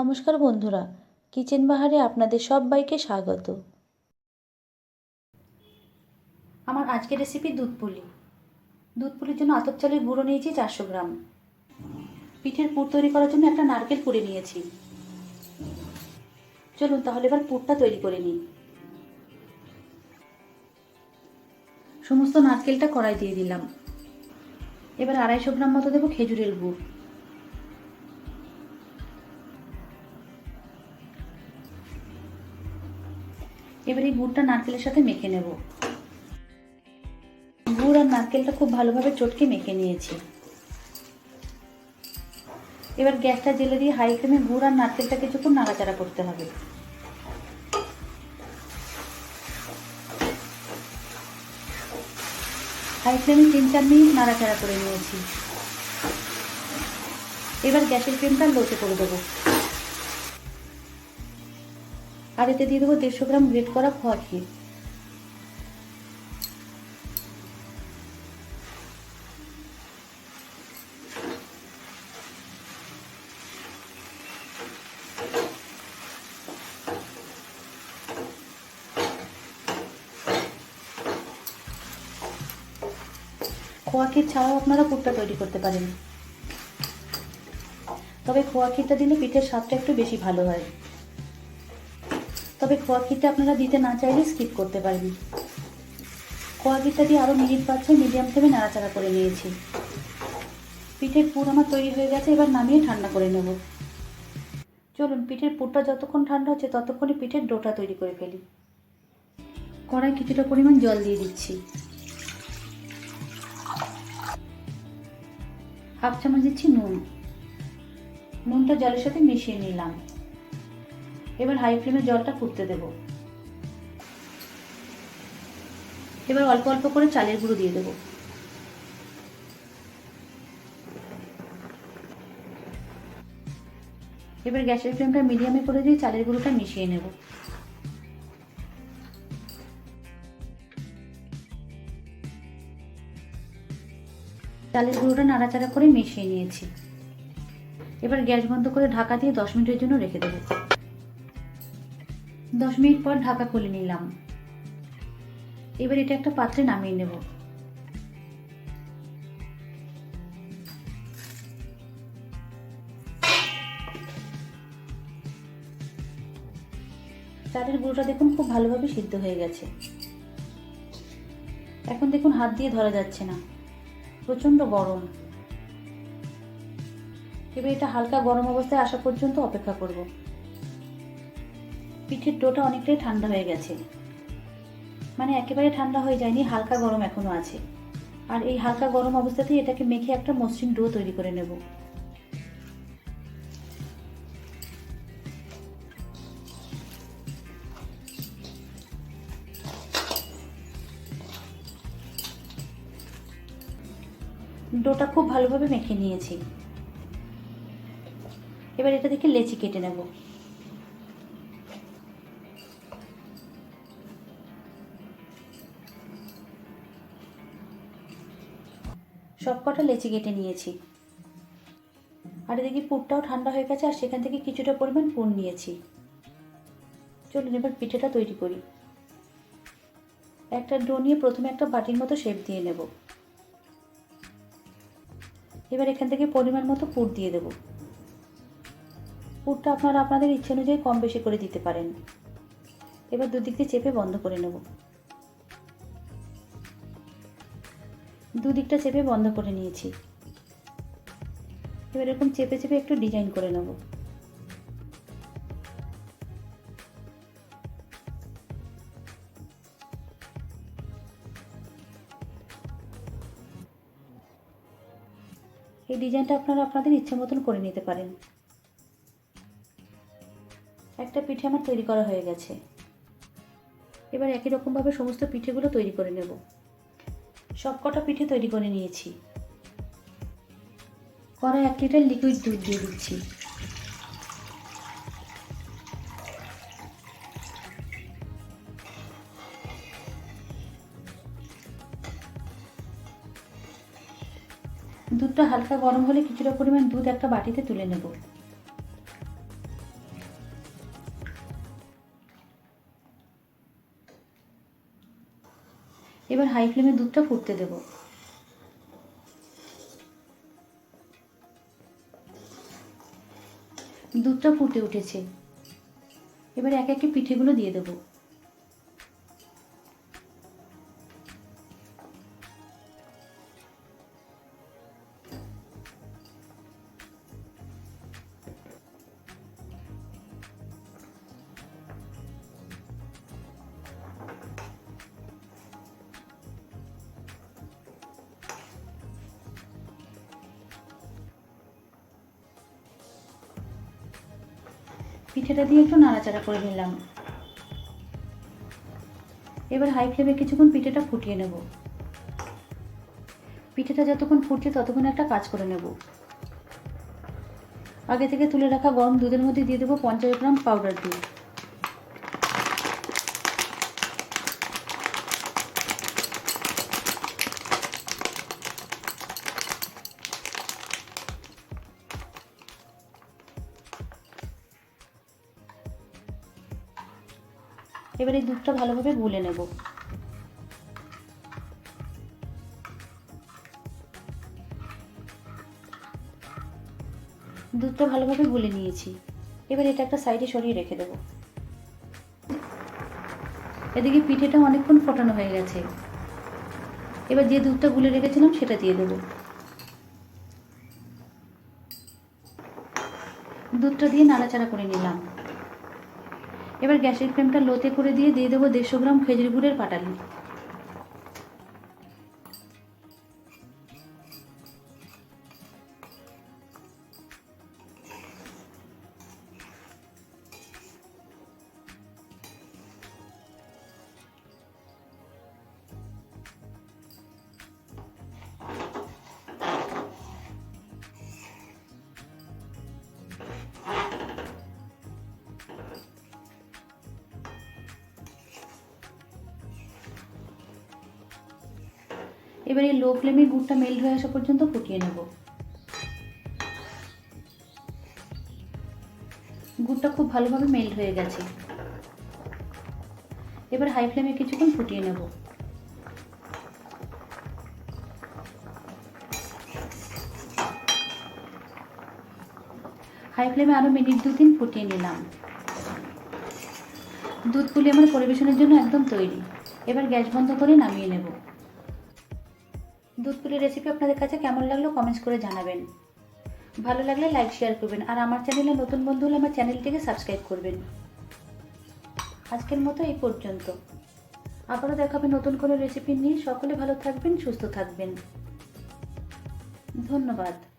নমস্কার বন্ধুরা, কিচেন বাহারে আপনাদের সবাইকে স্বাগত। আমার আজকের রেসিপি দুধ পুলি। দুধ পুলির জন্য আতপ চালের গুঁড়ো নিয়েছি চারশো গ্রাম। পিঠের পুর তৈরি করার জন্য একটা নারকেল কুড়ে নিয়েছি। চলুন তাহলে এবার পুরটা তৈরি করে নিই। সমস্ত নারকেলটা কড়াই দিয়ে দিলাম। এবার আড়াইশো গ্রাম মতো দেবো খেজুরের গুড়। এবার এই গুড়টা নারকেলের সাথে মেখে নেব। গুড় আর নারকেলটা খুব ভালোভাবে চটকে মেখে নিয়েছি। এবার গ্যাসটা জেলে দিয়ে হাই ফ্লেমে গুড় আর নারকেলটা কিছুক্ষণ নাড়াচাড়া করতে হবে। হাই ফ্লেমে তিন চার মিনিট নাড়াচাড়া করে নিয়েছি। এবার গ্যাসের ফ্লেমটা লোতে করে দেবো। আর এতে দিয়ে দেবো দেড়শো গ্রাম গ্রেট করা ক্ষীর। খোয়া ক্ষীর ছাড়াও আপনারা পুরটা তৈরি করতে পারেন। তবে খোয়া ক্ষীরটা দিলে পিঠের স্বাদটা একটু বেশি ভালো হয়। তবে খোয়া ক্ষীরটা আপনারা দিতে না চাইলে স্কিপ করতে পারেন খোয়া ক্ষীরটা দিয়ে আরও মিনিট পাঁচ ছয় মিডিয়াম ফ্লেমে নাড়াচাড়া করে নিয়েছি। পিঠের পুর আমার তৈরি হয়ে গেছে, এবার নামিয়ে ঠান্ডা করে নেব। চলুন, পিঠের পুরটা যতক্ষণ ঠান্ডা হচ্ছে ততক্ষণই পিঠের ডোটা তৈরি করে ফেলি। কড়াই কিছুটা পরিমাণ জল দিয়ে দিচ্ছি। হাফ চামচ দিচ্ছি নুন। নুনটা জলের সাথে মিশিয়ে নিলাম। এবার হাই ফ্লেমে জলটা ফুটতে দেব। এবার অল্প অল্প করে চালের গুঁড়ো দিয়ে দেব। এবার গ্যাসের ফ্লেমটা মিডিয়ামে করে দিয়ে চালের গুঁড়োটা মিশিয়ে নেব। চালের গুঁড়োটা নাড়াচাড়া করে মিশিয়ে নিয়েছি। এবার গ্যাস বন্ধ করে ঢাকা দিয়ে দশ মিনিটের জন্য রেখে দেবো। দশ মিনিট পর ঢাকা খুলে নিলাম। এবার এটা একটা পাত্রে নামিয়ে নেব। চালের গুঁড়োটা দেখুন খুব ভালোভাবে সিদ্ধ হয়ে গেছে। এখন দেখুন হাত দিয়ে ধরা যাচ্ছে না। প্রচণ্ড গরম। এবার এটা হালকা গরম অবস্থায় আসা পর্যন্ত অপেক্ষা করব। পিঠের ডোটা অনেকটাই ঠান্ডা হয়ে গেছে। মানে একেবারে ঠান্ডা হয়ে যায়নি, হালকা গরম এখনও আছে। আর এই হালকা গরম অবস্থাতেই এটাকে মেখে একটা মসৃণ ডো তৈরি করে নেব। ডোটা খুব ভালোভাবে মেখে নিয়েছি। এবার এটা থেকে লেচি কেটে নেব। সব কটা লেচি কেটে নিয়েছি। আর এদিকে পুরটাও ঠান্ডা হয়ে গেছে, আর সেখান থেকে কিছুটা পরিমাণ পুর নিয়েছি। চলুন এবার পিঠেটা তৈরি করি। একটা ডো নিয়ে প্রথমে একটা বাটির মতো শেপ দিয়ে নেব। এবার এখান থেকে পরিমাণ মতো পুর দিয়ে দেবো। পুরটা আপনারা আপনাদের ইচ্ছে অনুযায়ী কম বেশি করে দিতে পারেন। এবার দুদিক দিয়ে চেপে বন্ধ করে নেব। দুদিকটা চেপে বন্ধ করে নিয়েছি। এবার এরকম চেপে চেপে একটু ডিজাইন করে নেব। এই ডিজাইনটা আপনারা আপনাদের ইচ্ছে মতন করে নিতে পারেন। একটা পিঠে আমার তৈরি করা হয়ে গেছে। এবার একই রকমভাবে সমস্ত পিঠেগুলো তৈরি করে নেব। সব কটা পিঠে তৈরি করে নিয়েছি। কড়াই এক লিটার লিকুইড দুধ দিয়ে দিচ্ছি। দুধটা হালকা গরম হলে কিছুটা পরিমাণ দুধ একটা বাটিতে তুলে নেব। হাই ফ্লেমে দুধটা ফুটতে দেব। দুধটা ফুটে উঠেছে। এবার এক একে পিঠেগুলো দিয়ে দেবো। পিঠেটা দিয়ে একটু নাড়াচাড়া করে নিলাম। এবার হাই ফ্লেমে কিছুক্ষণ পিঠেটা ফুটিয়ে নেব। পিঠেটা যতক্ষণ ফুটছে ততক্ষণ একটা কাজ করে নেব। আগে থেকে তুলে রাখা গরম দুধের মধ্যে দিয়ে দেবো পঞ্চাশ গ্রাম পাউডার দুধ। এবার এই দুধটা ভালোভাবে গুলে নেব। দুধটা ভালোভাবে গুলে নিয়েছি। এবার এটা একটা সাইডে সরিয়ে রেখে দেবো। এদিকে পিঠেটা অনেকক্ষণ ফোটানো হয়ে গেছে। এবার যে দুধটা গুলে রেখেছিলাম সেটা দিয়ে দেবো। দুধটা দিয়ে নাড়াচাড়া করে নিলাম। এবার গ্যাসের ফ্লেমটা লোতে করে দিয়ে দিয়ে দেবো দেড়শো গ্রাম খেজুর গুড়ের পাটালি। এবার এই লো ফ্লেমে গুড়টা মেল্ট হয়ে আসা পর্যন্ত ফুটিয়ে নেব। গুড়টা খুব ভালোভাবে মেল্ট হয়ে গেছে। এবার হাই ফ্লেমে কিছুক্ষণ ফুটিয়ে নেব। হাই ফ্লেমে আরও মিনিট দু তিন ফুটিয়ে নিলাম। দুধ পুলি আমার পরিবেশনের জন্য একদম তৈরি। এবার গ্যাস বন্ধ করে নামিয়ে নেব। দুধ পুলির রেসিপি আপনাদের কাছে কেমন লাগল কমেন্টস করে জানাবেন। ভালো লাগলে লাইক শেয়ার করবেন আর আমার চ্যানেলে নতুন বন্ধু হলে আমার চ্যানেলটিকে সাবস্ক্রাইব করবেন। আজকের মতো এই পর্যন্ত। আবারও দেখাবে নতুন কোনো রেসিপি নিয়ে। সকলে ভালো থাকবেন, সুস্থ থাকবেন। ধন্যবাদ।